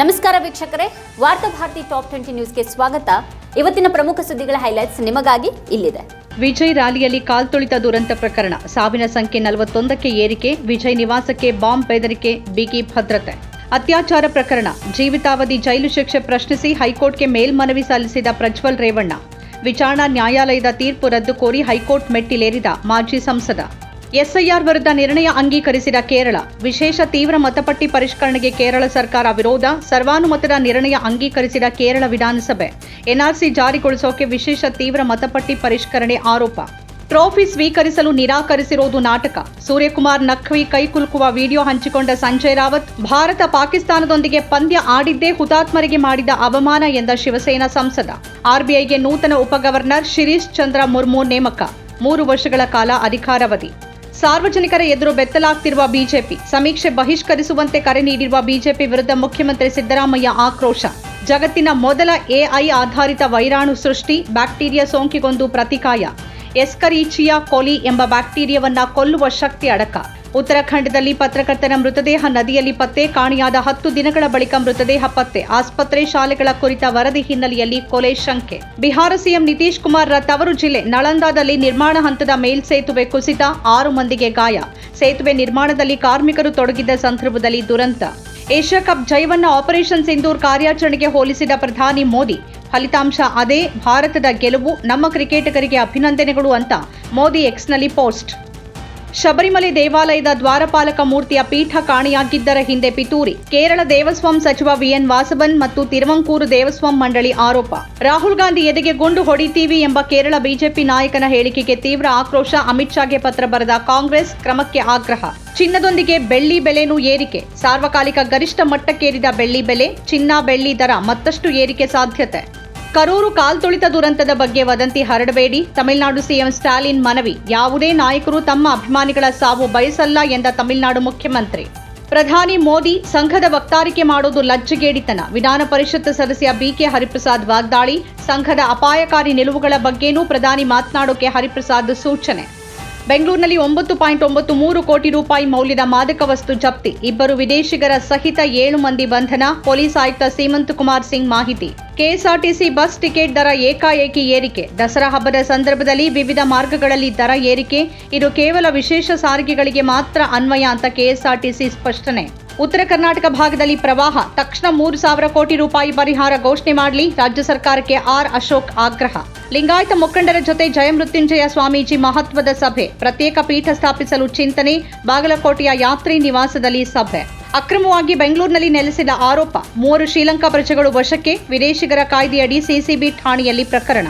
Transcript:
ನಮಸ್ಕಾರ ವೀಕ್ಷಕರೇ, ವಾರ್ತಾ ಭಾರತಿ ಟಾಪ್ ಟ್ವೆಂಟಿ ನ್ಯೂಸ್ಗೆ ಸ್ವಾಗತ. ಇವತ್ತಿನ ಪ್ರಮುಖ ಸುದ್ದಿಗಳ ಹೈಲೈಟ್ಸ್ ನಿಮಗಾಗಿ ಇಲ್ಲಿದೆ. ವಿಜಯ್ ರ್ಯಾಲಿಯಲ್ಲಿ ಕಾಲ್ತುಳಿತ ದುರಂತ ಪ್ರಕರಣ. ಸಾವಿನ ಸಂಖ್ಯೆ ನಲವತ್ತೊಂದಕ್ಕೆ ಏರಿಕೆ, ವಿಜಯ್ ನಿವಾಸಕ್ಕೆ ಬಾಂಬ್ ಬೆದರಿಕೆ, ಬಿಗಿ ಭದ್ರತೆ. ಅತ್ಯಾಚಾರ ಪ್ರಕರಣ. ಜೀವಿತಾವಧಿ ಜೈಲು ಶಿಕ್ಷೆ ಪ್ರಶ್ನಿಸಿ ಹೈಕೋರ್ಟ್ಗೆ ಮೇಲ್ಮನವಿ ಸಲ್ಲಿಸಿದ ಪ್ರಜ್ವಲ್ ರೇವಣ್ಣ. ವಿಚಾರಣಾ ನ್ಯಾಯಾಲಯದ ತೀರ್ಪು ರದ್ದು ಕೋರಿ ಹೈಕೋರ್ಟ್ ಮೆಟ್ಟಿಲೇರಿದ ಮಾಜಿ ಸಂಸದ. ಎಸ್ಐಆರ್ ವಿರುದ್ಧ ನಿರ್ಣಯ ಅಂಗೀಕರಿಸಿದ ಕೇರಳ. ವಿಶೇಷ ತೀವ್ರ ಮತಪಟ್ಟಿ ಪರಿಷ್ಕರಣೆಗೆ ಕೇರಳ ಸರ್ಕಾರ ವಿರೋಧ, ಸರ್ವಾನುಮತದ ನಿರ್ಣಯ ಅಂಗೀಕರಿಸಿದ ಕೇರಳ ವಿಧಾನಸಭೆ. ಎನ್ಆರ್ಸಿ ಜಾರಿಗೊಳಿಸೋಕೆ ವಿಶೇಷ ತೀವ್ರ ಮತಪಟ್ಟಿ ಪರಿಷ್ಕರಣೆ ಆರೋಪ. ಟ್ರೋಫಿ ಸ್ವೀಕರಿಸಲು ನಿರಾಕರಿಸಿರೋದು ನಾಟಕ. ಸೂರ್ಯಕುಮಾರ್ ನಖ್ವಿ ಕೈಕುಲುಕುವ ವಿಡಿಯೋ ಹಂಚಿಕೊಂಡ ಸಂಜಯ್ ರಾವತ್, ಭಾರತ ಪಾಕಿಸ್ತಾನದೊಂದಿಗೆ ಪಂದ್ಯ ಆಡಿದ್ದೇ ಹುತಾತ್ಮರಿಗೆ ಮಾಡಿದ ಅವಮಾನ ಎಂದ ಶಿವಸೇನಾ ಸಂಸದ. ಆರ್ಬಿಐಗೆ ನೂತನ ಉಪಗವರ್ನರ್ ಶಿರೀಶ್ ಚಂದ್ರ ಮುರ್ಮು ನೇಮಕ. ಮೂರು ವರ್ಷಗಳ ಕಾಲ ಅಧಿಕಾರಾವಧಿ. ಸಾರ್ವಜನಿಕರ ಎದುರು ಬೆತ್ತಲಾಗ್ತಿರುವ ಬಿಜೆಪಿ. ಸಮೀಕ್ಷೆ ಬಹಿಷ್ಕರಿಸುವಂತೆ ಕರೆ ನೀಡಿರುವ ಬಿಜೆಪಿ ವಿರುದ್ಧ ಮುಖ್ಯಮಂತ್ರಿ ಸಿದ್ದರಾಮಯ್ಯ ಆಕ್ರೋಶ. ಜಗತ್ತಿನ ಮೊದಲ ಎಐ ಆಧಾರಿತ ವೈರಾಣು ಸೃಷ್ಟಿ, ಬ್ಯಾಕ್ಟೀರಿಯಾ ಸೋಂಕಿಗೊಂದು ಪ್ರತಿಕಾಯ. ಎಸ್ಕರೀಚಿಯಾ ಕೊಲಿ ಎಂಬ ಬ್ಯಾಕ್ಟೀರಿಯಾವನ್ನ ಕೊಲ್ಲುವ ಶಕ್ತಿ ಅಡಕ. ಉತ್ತರಾಖಂಡದಲ್ಲಿ ಪತ್ರಕರ್ತನ ಮೃತದೇಹ ನದಿಯಲ್ಲಿ ಪತ್ತೆ, ಕಾಣೆಯಾದ ಹತ್ತು ದಿನಗಳ ಬಳಿಕ ಮೃತದೇಹ ಪತ್ತೆ. ಆಸ್ಪತ್ರೆ ಶಾಲೆಗಳ ಕುರಿತ ವರದಿ ಹಿನ್ನೆಲೆಯಲ್ಲಿ ಕೊಲೆ ಶಂಕೆ. ಬಿಹಾರ ಸಿಎಂ ನಿತೀಶ್ ರ ತವರು ಜಿಲ್ಲೆ ನಳಂದಾದಲ್ಲಿ ನಿರ್ಮಾಣ ಹಂತದ ಮೇಲ್ಸೇತುವೆ ಕುಸಿತ, ಆರು ಮಂದಿಗೆ ಗಾಯ. ಸೇತುವೆ ನಿರ್ಮಾಣದಲ್ಲಿ ಕಾರ್ಮಿಕರು ತೊಡಗಿದ್ದ ಸಂದರ್ಭದಲ್ಲಿ ದುರಂತ. ಏಷ್ಯಾ ಕಪ್ ಆಪರೇಷನ್ ಸಿಂಧೂರ್ ಕಾರ್ಯಾಚರಣೆಗೆ ಹೋಲಿಸಿದ ಪ್ರಧಾನಿ ಮೋದಿ ಫಲಿತಾಂಶ ಅದೇ ಭಾರತದ ಗೆಲುವು ನಮ್ಮ ಕ್ರಿಕೆಟಿಗರಿಗೆ ಅಭಿನಂದನೆಗಳು ಅಂತ ಮೋದಿ ಎಕ್ಸ್ನಲ್ಲಿ ಪೋಸ್ಟ್. ಶಬರಿಮಲೆ ದೇವಾಲಯದ ದ್ವಾರಪಾಲಕ ಮೂರ್ತಿಯ ಪೀಠ ಕಾಣೆಯಾಗಿದ್ದರ ಹಿಂದೆ ಪಿತೂರಿ, ಕೇರಳ ದೇವಸ್ವಂ ಸಚಿವ ವಿಎನ್ ವಾಸವನ್ ಮತ್ತು ತಿರುವಂಕೂರು ದೇವಸ್ವಂ ಮಂಡಳಿ ಆರೋಪ. ರಾಹುಲ್ ಗಾಂಧಿ ಎದೆಗೆ ಗುಂಡು ಹೊಡಿತೀವಿ ಎಂಬ ಕೇರಳ ಬಿಜೆಪಿ ನಾಯಕನ ಹೇಳಿಕೆಗೆ ತೀವ್ರ ಆಕ್ರೋಶ, ಅಮಿತ್ ಶಾಗೆ ಪತ್ರ ಬರೆದ ಕಾಂಗ್ರೆಸ್ ಕ್ರಮಕ್ಕೆ ಆಗ್ರಹ. ಚಿನ್ನದೊಂದಿಗೆ ಬೆಳ್ಳಿ ಬೆಲೆನೂ ಏರಿಕೆ. ಸಾರ್ವಕಾಲಿಕ ಗರಿಷ್ಠ ಮಟ್ಟಕ್ಕೇರಿದ ಬೆಳ್ಳಿ ಬೆಲೆ, ಚಿನ್ನ, ಬೆಳ್ಳಿ ದರ ಮತ್ತಷ್ಟು ಏರಿಕೆ ಸಾಧ್ಯತೆ. ಕರೂರು ಕಾಲ್ತುಳಿತ ದುರಂತದ ಬಗ್ಗೆ ವದಂತಿ ಹರಡಬೇಡಿ. ತಮಿಳುನಾಡು ಸಿಎಂ ಸ್ಟಾಲಿನ್ ಮನವಿ. ಯಾವುದೇ ನಾಯಕರು ತಮ್ಮ ಅಭಿಮಾನಿಗಳ ಸಾವು ಬಯಸಲ್ಲ ಎಂದ ತಮಿಳುನಾಡು ಮುಖ್ಯಮಂತ್ರಿ. ಪ್ರಧಾನಿ ಮೋದಿ ಸಂಘದ ವಕ್ತಾರಿಕೆ ಮಾಡೋದು ಲಜ್ಜೆಗೇಡಿತನ. ವಿಧಾನ ಪರಿಷತ್ ಸದಸ್ಯ ಬಿಕೆ ಹರಿಪ್ರಸಾದ್ ವಾಗ್ದಾಳಿ. ಸಂಘದ ಅಪಾಯಕಾರಿ ನಿಲುವುಗಳ ಬಗ್ಗೆನೂ ಪ್ರಧಾನಿ ಮಾತನಾಡೋಕೆ ಹರಿಪ್ರಸಾದ್ ಸೂಚನೆ. ಬೆಂಗಳೂರಿನಲ್ಲಿ ಒಂಬತ್ತು ಪಾಯಿಂಟ್ ಒಂಬತ್ತು ಮೂರು ಕೋಟಿ ರೂಪಾಯಿ ಮೌಲ್ಯದ ಮಾದಕ ವಸ್ತು ಜಪ್ತಿ. ಇಬ್ಬರು ವಿದೇಶಿಗರ ಸಹಿತ ಏಳು ಮಂದಿ ಬಂಧನ. ಪೊಲೀಸ್ ಆಯುಕ್ತ ಸೀಮಂತ್ ಕುಮಾರ್ ಸಿಂಗ್ ಮಾಹಿತಿ. ಕೆಎಸ್ಆರ್ಟಿಸಿ ಬಸ್ ಟಿಕೆಟ್ ದರ ಏಕಾಏಕಿ ಏರಿಕೆ. ದಸರಾ ಹಬ್ಬದ ಸಂದರ್ಭದಲ್ಲಿ ವಿವಿಧ ಮಾರ್ಗಗಳಲ್ಲಿ ದರ ಏರಿಕೆ. ಇದು ಕೇವಲ ವಿಶೇಷ ಸಾರಿಗೆಗಳಿಗೆ ಮಾತ್ರ ಅನ್ವಯ ಅಂತ ಕೆಎಸ್ಆರ್ಟಿಸಿ ಸ್ಪಷ್ಟನೆ. ಉತ್ತರ ಕರ್ನಾಟಕ ಭಾಗದಲ್ಲಿ ಪ್ರವಾಹ. ತಕ್ಷಣ ಮೂರು ಸಾವಿರ ಕೋಟಿ ರೂಪಾಯಿ ಪರಿಹಾರ ಘೋಷಣೆ ಮಾಡಲಿ ರಾಜ್ಯ ಸರ್ಕಾರಕ್ಕೆ ಆರ್ ಅಶೋಕ್ ಆಗ್ರಹ. ಲಿಂಗಾಯತ ಮುಖಂಡರ ಜೊತೆ ಜಯಮೃತ್ಯುಂಜಯ ಸ್ವಾಮೀಜಿ ಮಹತ್ವದ ಸಭೆ. ಪ್ರತ್ಯೇಕ ಪೀಠ ಸ್ಥಾಪಿಸಲು ಚಿಂತನೆ. ಬಾಗಲಕೋಟೆಯ ಯಾತ್ರಿ ನಿವಾಸದಲ್ಲಿ ಸಭೆ. ಅಕ್ರಮವಾಗಿ ಬೆಂಗಳೂರಿನಲ್ಲಿ ನೆಲೆಸಿದ ಆರೋಪ. ಮೂವರು ಶ್ರೀಲಂಕಾ ಪ್ರಜೆಗಳು ವಶಕ್ಕೆ. ವಿದೇಶಿಗರ ಕಾಯ್ದೆಯಡಿ ಸಿಸಿಬಿ ಠಾಣೆಯಲ್ಲಿ ಪ್ರಕರಣ.